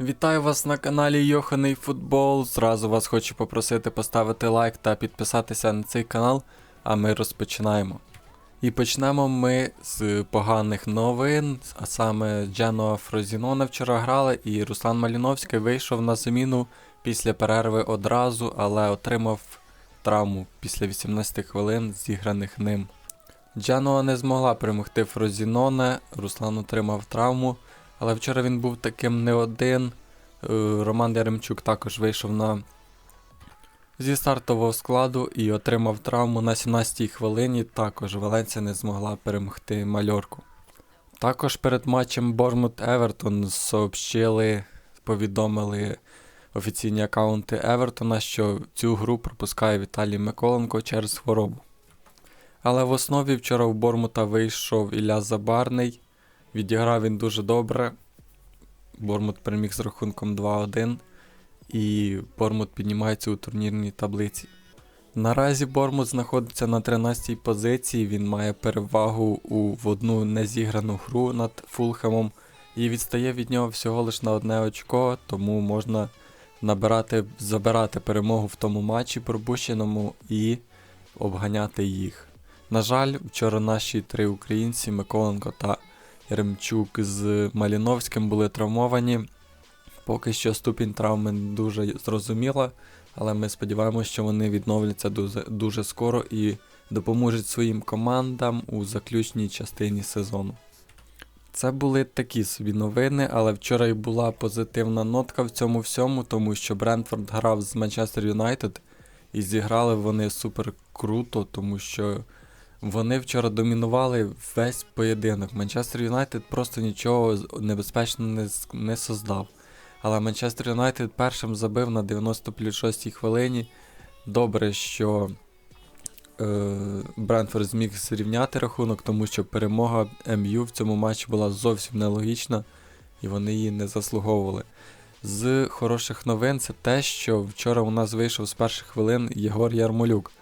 Вітаю вас на каналі Йоханий Футбол. Зразу вас хочу попросити поставити лайк та підписатися на цей канал, а ми розпочинаємо. І почнемо ми з поганих новин, а саме Дженуа Фрозінона вчора грали, і Руслан Маліновський вийшов на заміну після перерви одразу, але отримав травму після 18 хвилин, зіграних ним. Дженуа не змогла перемогти Фрозіноне, Руслан отримав травму. Але вчора він був таким не один. Е, Роман Яремчук також вийшов на зі стартового складу і отримав травму на 17-й хвилині. Також Валенція не змогла перемогти мальорку. Також перед матчем Бормут Евертон сообщили, повідомили офіційні аккаунти Евертона, що цю гру пропускає Віталій Миколенко через хворобу. Але в основі вчора у Бормута вийшов Ілля Забарний. Відіграв він дуже добре. Бормут переміг з рахунком 2-1. І Бормут піднімається у турнірній таблиці. Наразі Бормут знаходиться на 13-й позиції. Він має перевагу у в одну незіграну гру над Фулхемом і відстає від нього всього лиш на одне очко, тому можна набирати, забирати перемогу в тому матчі пропущеному і обганяти їх. На жаль, вчора наші три українці Миколенко та Ремчук з Маліновським були травмовані. Поки що ступінь травми дуже зрозуміла, але ми сподіваємося, що вони відновляться дуже, скоро і допоможуть своїм командам у заключній частині сезону. Це були такі собі новини, але вчора й була позитивна нотка в цьому всьому, тому що Брентфорд грав з Манчестер Юнайтед і зіграли вони супер круто, тому що вони вчора домінували весь поєдинок. Манчестер Юнайтед просто нічого небезпечного не, не создав. Але Манчестер Юнайтед першим забив на 90 плюс 6 хвилині. Добре, що е, Брентфорд зміг зрівняти рахунок, тому що перемога МЮ в цьому матчі була зовсім нелогічна, і вони її не заслуговували. З хороших новин це те, що вчора у нас вийшов з перших хвилин Єгор Ярмолюк.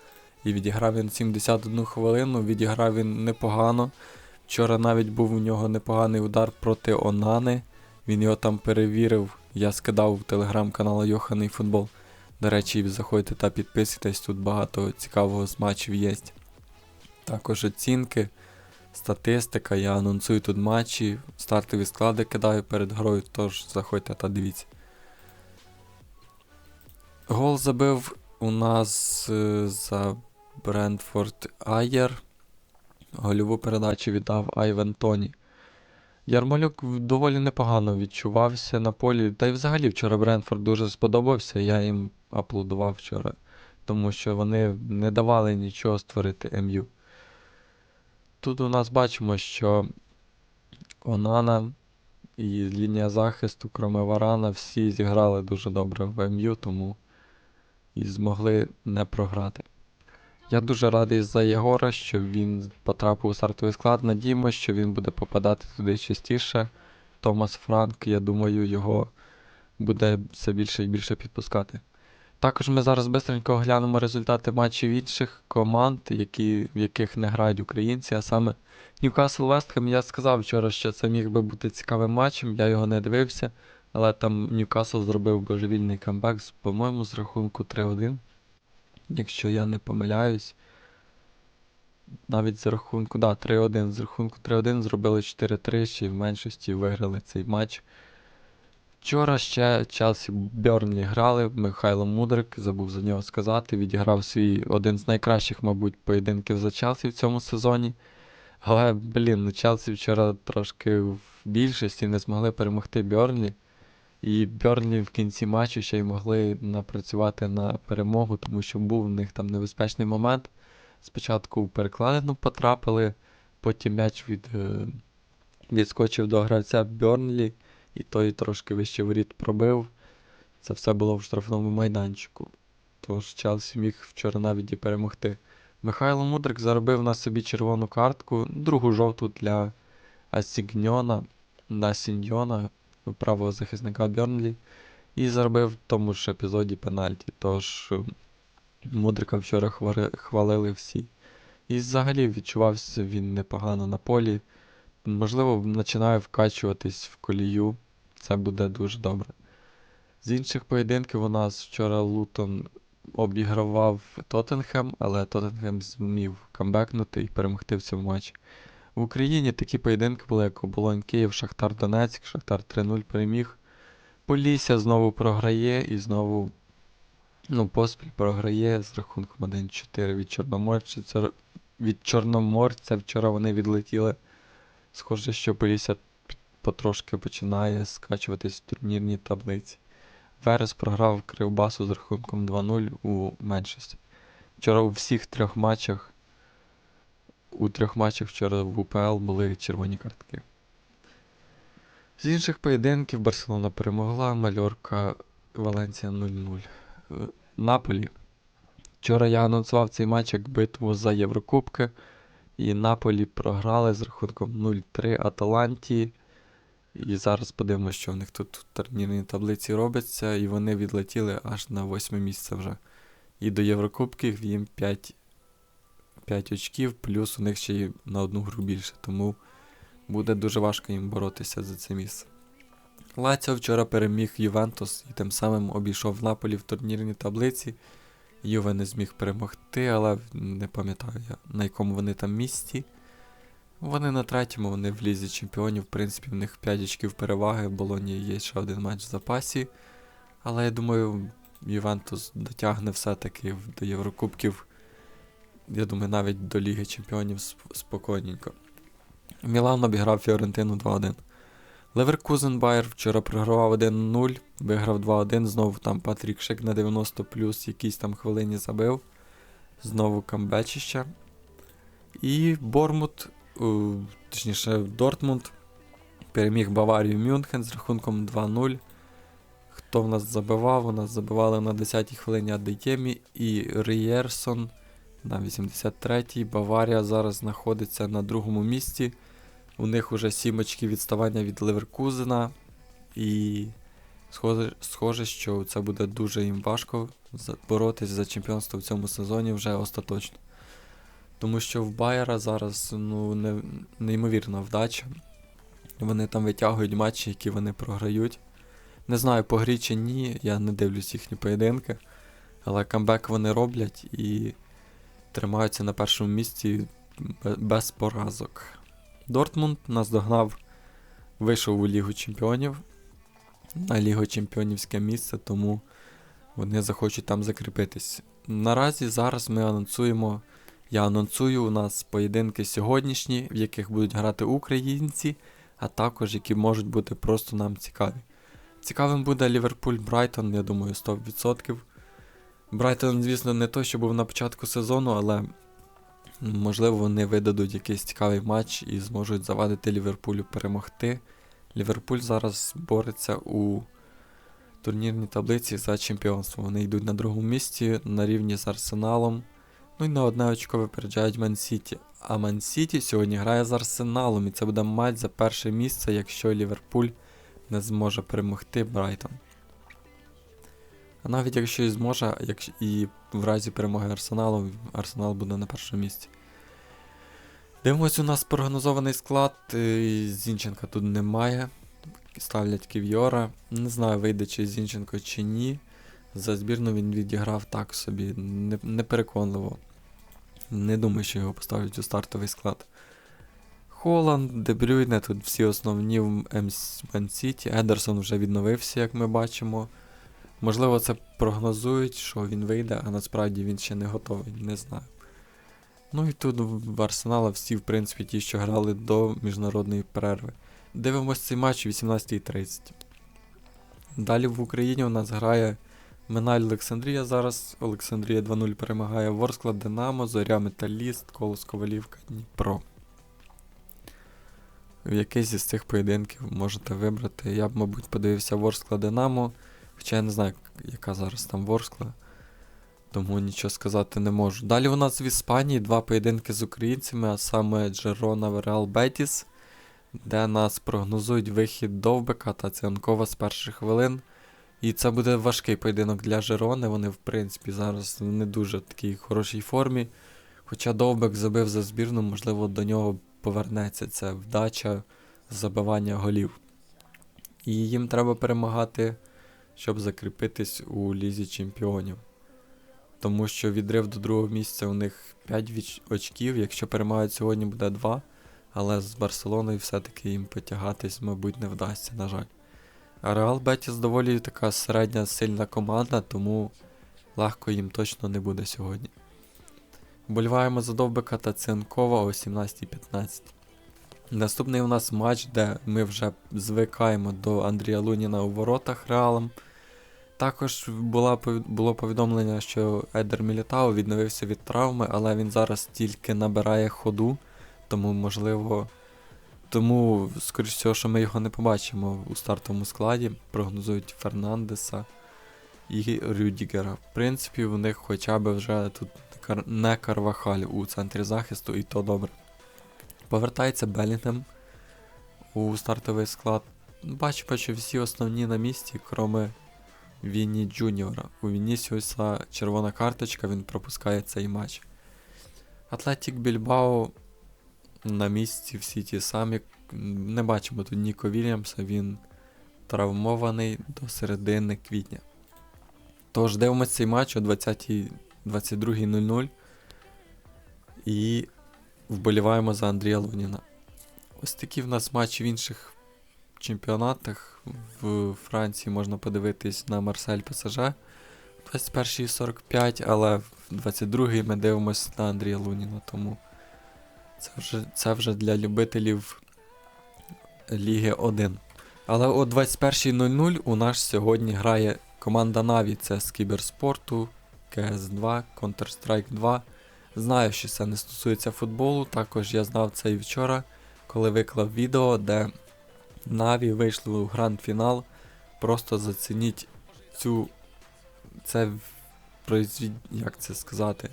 І відіграв він 71 хвилину, відіграв він непогано. Вчора навіть був у нього непоганий удар проти Онани. Він його там перевірив. Я скидав в телеграм-канал Йоханий Футбол. До речі, заходьте та підписуйтесь, тут багато цікавого з матчів є. Також оцінки, статистика, я анонсую тут матчі, стартові склади кидаю перед грою, тож заходьте та дивіться. Гол забив у нас е, за Брентфорд Айєр. Гольову передачу віддав Айвен Тоні. Ярмолюк доволі непогано відчувався на полі. Та й взагалі вчора Брентфорд дуже сподобався. Я їм аплодував вчора, тому що вони не давали нічого створити МЮ. Тут у нас бачимо, що Онана і лінія захисту, кроме Варана, всі зіграли дуже добре в МЮ, тому і змогли не програти. Я дуже радий за Єгора, що він потрапив у стартовий склад. Надіємося, що він буде попадати туди частіше. Томас Франк, я думаю, його буде все більше і більше підпускати. Також ми зараз бистренько оглянемо результати матчів інших команд, які, в яких не грають українці, а саме Ньюкасл Вестхем. Я сказав вчора, що це міг би бути цікавим матчем, я його не дивився, але там Ньюкасл зробив божевільний камбек, по-моєму, з рахунку 3-1 якщо я не помиляюсь. Навіть з рахунку, да, 3-1. З рахунку 3-1 зробили 4-3, ще й в меншості виграли цей матч. Вчора ще Челсі Бьорнлі грали, Михайло Мудрик, забув за нього сказати, відіграв свій один з найкращих, мабуть, поєдинків за Челсі в цьому сезоні. Але, блін, ну Челсі вчора трошки в більшості не змогли перемогти Бьорнлі. І Бьорнлі в кінці матчу ще й могли напрацювати на перемогу, тому що був в них там небезпечний момент. Спочатку в перекладину потрапили, потім м'яч від, е, відскочив до гравця Бьорнлі, і той трошки вище воріт пробив. Це все було в штрафному майданчику. Тож Челсі міг вчора навіть і перемогти. Михайло Мудрик заробив на собі червону картку, другу жовту для Насіньйона, правого захисника Бьорнлі, і заробив в тому ж епізоді пенальті. Тож е, Мудрика вчора хвалили всі. І взагалі відчувався він непогано на полі. Можливо, починає вкачуватись в колію. Це буде дуже добре. З інших поєдинків у нас вчора Лутон обігравав Тоттенхем, але Тоттенхем змів камбекнути і перемогти в цьому матчі. В Україні такі поєдинки були, як Оболонь Київ, Шахтар Донецьк, Шахтар 3-0 переміг. Полісся знову програє і знову ну, поспіль програє з рахунком 1-4 від Чорноморця. Від Чорноморця вчора вони відлетіли. Схоже, що Полісся потрошки починає скачуватись в турнірній таблиці. Верес програв Кривбасу з рахунком 2-0 у меншості. Вчора у всіх трьох матчах. У трьох матчах вчора в УПЛ були червоні картки. З інших поєдинків Барселона перемогла, Мальорка Валенція 0-0. Е, Наполі. Вчора я анонсував цей матч як битву за Єврокубки. І Наполі програли з рахунком 0-3 Аталанті. І зараз подивимося, що в них тут в турнірній таблиці робиться, і вони відлетіли аж на восьме місце вже. І до Єврокубків їм 5, 5 очків, плюс у них ще й на одну гру більше, тому буде дуже важко їм боротися за це місце. Лаціо вчора переміг Ювентус і тим самим обійшов Наполі в турнірній таблиці. Юве не зміг перемогти, але не пам'ятаю я, на якому вони там місці. Вони на третьому, вони в лізі чемпіонів. В принципі, в них 5 очків переваги, в Болоні є ще один матч в запасі. Але я думаю, Ювентус дотягне все-таки до Єврокубків. Я думаю, навіть до Ліги Чемпіонів сп- спокійненько. Мілан обіграв Фіорентину 2-1. Леверкузен Байер вчора програвав 1-0, виграв 2-1. Знову там Патрік Шик на 90 плюс якісь там хвилині забив. Знову камбечище. І Бормут, точніше, Дортмунд переміг Баварію Мюнхен з рахунком 2-0. Хто в нас забивав? У нас забивали на 10-й хвилині Адеємі і Рієрсон на 83-й. Баварія зараз знаходиться на другому місці. У них уже 7 очків відставання від Леверкузена. І схоже, схоже, що це буде дуже їм важко боротись за чемпіонство в цьому сезоні вже остаточно. Тому що в Байера зараз ну, не, неймовірна вдача. Вони там витягують матчі, які вони програють. Не знаю, по грі чи ні, я не дивлюсь їхні поєдинки. Але камбек вони роблять і тримаються на першому місці без поразок. Дортмунд наздогнав, вийшов у Лігу Чемпіонів на Лігу Чемпіонівське місце, тому вони захочуть там закріпитись. Наразі зараз ми анонсуємо. Я анонсую у нас поєдинки сьогоднішні, в яких будуть грати українці, а також які можуть бути просто нам цікаві. Цікавим буде Ліверпуль Брайтон, я думаю, 100%. Брайтон, звісно, не той, що був на початку сезону, але можливо вони видадуть якийсь цікавий матч і зможуть завадити Ліверпулю перемогти. Ліверпуль зараз бореться у турнірній таблиці за чемпіонство. Вони йдуть на другому місці на рівні з Арсеналом. Ну і на одне очко випереджають Ман Сіті. А Ман Сіті сьогодні грає з Арсеналом, і це буде матч за перше місце, якщо Ліверпуль не зможе перемогти Брайтон. А навіть якщо і зможе, якщо і в разі перемоги Арсеналу, Арсенал буде на першому місці. Дивимось, у нас прогнозований склад. е, Зінченка тут немає. Ставлять Ків'йора. Не знаю, вийде чи Зінченко чи ні. За збірну він відіграв так собі, не- непереконливо. Не думаю, що його поставлять у стартовий склад. Холланд, Дебрюйне, тут всі основні в Ман Сіті. Едерсон вже відновився, як ми бачимо. Можливо, це прогнозують, що він вийде, а насправді він ще не готовий, не знаю. Ну і тут в Арсенала всі, в принципі, ті, що грали до міжнародної перерви. Дивимось цей матч о 18.30. Далі в Україні у нас грає Миналь Олександрія зараз. Олександрія 2-0 перемагає Ворскла, Динамо, Зоря Металіст, Колос Ковалівка, Дніпро. Якийсь із цих поєдинків можете вибрати. Я б, мабуть, подивився Ворскла Динамо. Хоча я не знаю, яка зараз там Ворскла. Тому нічого сказати не можу. Далі у нас в Іспанії два поєдинки з українцями, а саме Джерона Реал Бетіс, де нас прогнозують вихід Довбека та Цианкова з перших хвилин. І це буде важкий поєдинок для Жерони. Вони, в принципі, зараз в не дуже такій хорошій формі. Хоча Довбек забив за збірну, можливо, до нього повернеться ця вдача забивання голів. І їм треба перемагати щоб закріпитись у Лізі Чемпіонів. Тому що відрив до другого місця у них 5 очків, якщо перемагають сьогодні буде 2, але з Барселоною все-таки їм потягатись, мабуть, не вдасться, на жаль. А Реал Бетіс доволі така середня сильна команда, тому легко їм точно не буде сьогодні. Вболіваємо за Довбика та Цинкова о 17.15. Наступний у нас матч, де ми вже звикаємо до Андрія Луніна у воротах Реалом. Також була, було повідомлення, що Едер Мілітао відновився від травми, але він зараз тільки набирає ходу, тому можливо. Тому, скоріш всього, що ми його не побачимо у стартовому складі. Прогнозують Фернандеса і Рюдігера. В принципі, у них хоча б вже тут не Карвахаль у центрі захисту, і то добре. Повертається Белінгем у стартовий склад. Бачимо, що всі основні на місці, кроме Вінні Джуніора. У Вінісіуса червона карточка, він пропускає цей матч. Атлетік Більбао на місці всі ті самі. Не бачимо тут Ніко Вільямса, він травмований до середини квітня. Тож дивимося цей матч о 20 22.00 і вболіваємо за Андрія Луніна. Ось такі в нас матчі в інших чемпіонатах. В Франції можна подивитись на Марсель ПСЖ 21.45, але в 22-й ми дивимося на Андрія Луніна, тому це вже, це вже для любителів Ліги 1. Але о 21.00 у нас сьогодні грає команда Na'Vi, це з кіберспорту, CS2, Counter-Strike 2. Знаю, що це не стосується футболу, також я знав це і вчора, коли виклав відео, де Na'Vi вийшли у гранд-фінал. Просто зацініть цю. Це як це сказати?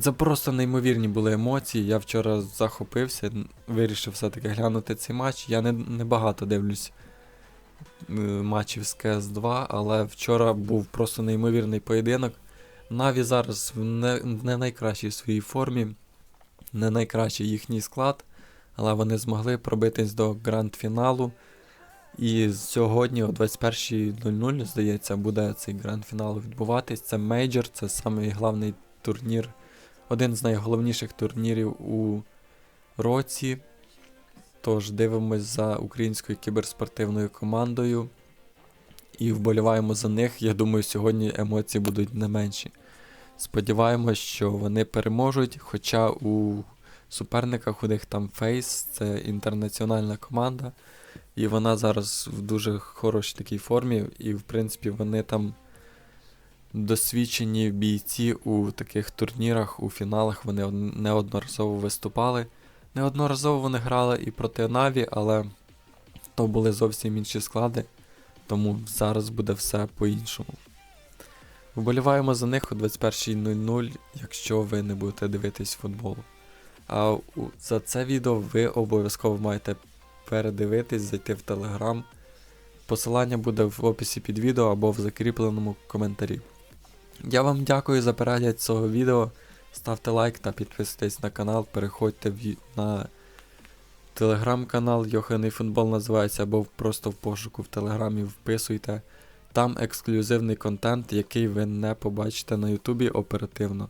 Це просто неймовірні були емоції. Я вчора захопився, вирішив все-таки глянути цей матч. Я не, не багато дивлюсь е, матчів з CS2, але вчора був просто неймовірний поєдинок. Наві зараз в не, не найкращій своїй формі, не найкращий їхній склад, але вони змогли пробитись до гранд-фіналу. І сьогодні о 21.00, здається, буде цей гранд-фінал відбуватись. Це мейджор, це самий головний турнір, один з найголовніших турнірів у році. Тож дивимось за українською кіберспортивною командою і вболіваємо за них. Я думаю, сьогодні емоції будуть не менші. Сподіваємось, що вони переможуть, хоча у суперниках у них там Фейс, це інтернаціональна команда, і вона зараз в дуже хорошій такій формі, і в принципі вони там досвідчені бійці у таких турнірах, у фіналах вони неодноразово виступали. Неодноразово вони грали і проти Наві, але то були зовсім інші склади, тому зараз буде все по-іншому. Вболіваємо за них о 21.00, якщо ви не будете дивитись футболу. А за це відео ви обов'язково маєте передивитись, зайти в Телеграм. Посилання буде в описі під відео або в закріпленому коментарі. Я вам дякую за перегляд цього відео. Ставте лайк та підписуйтесь на канал, переходьте на телеграм-канал Йоханий футбол називається, або просто в пошуку в телеграмі вписуйте. Там ексклюзивний контент, який ви не побачите на Ютубі оперативно.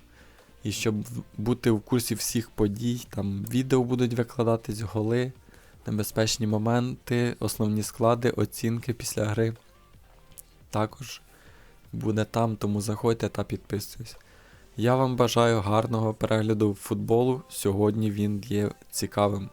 І щоб бути в курсі всіх подій, там відео будуть викладатись, голи, небезпечні моменти, основні склади, оцінки після гри. Також буде там, тому заходьте та підписуйтесь. Я вам бажаю гарного перегляду футболу. Сьогодні він є цікавим.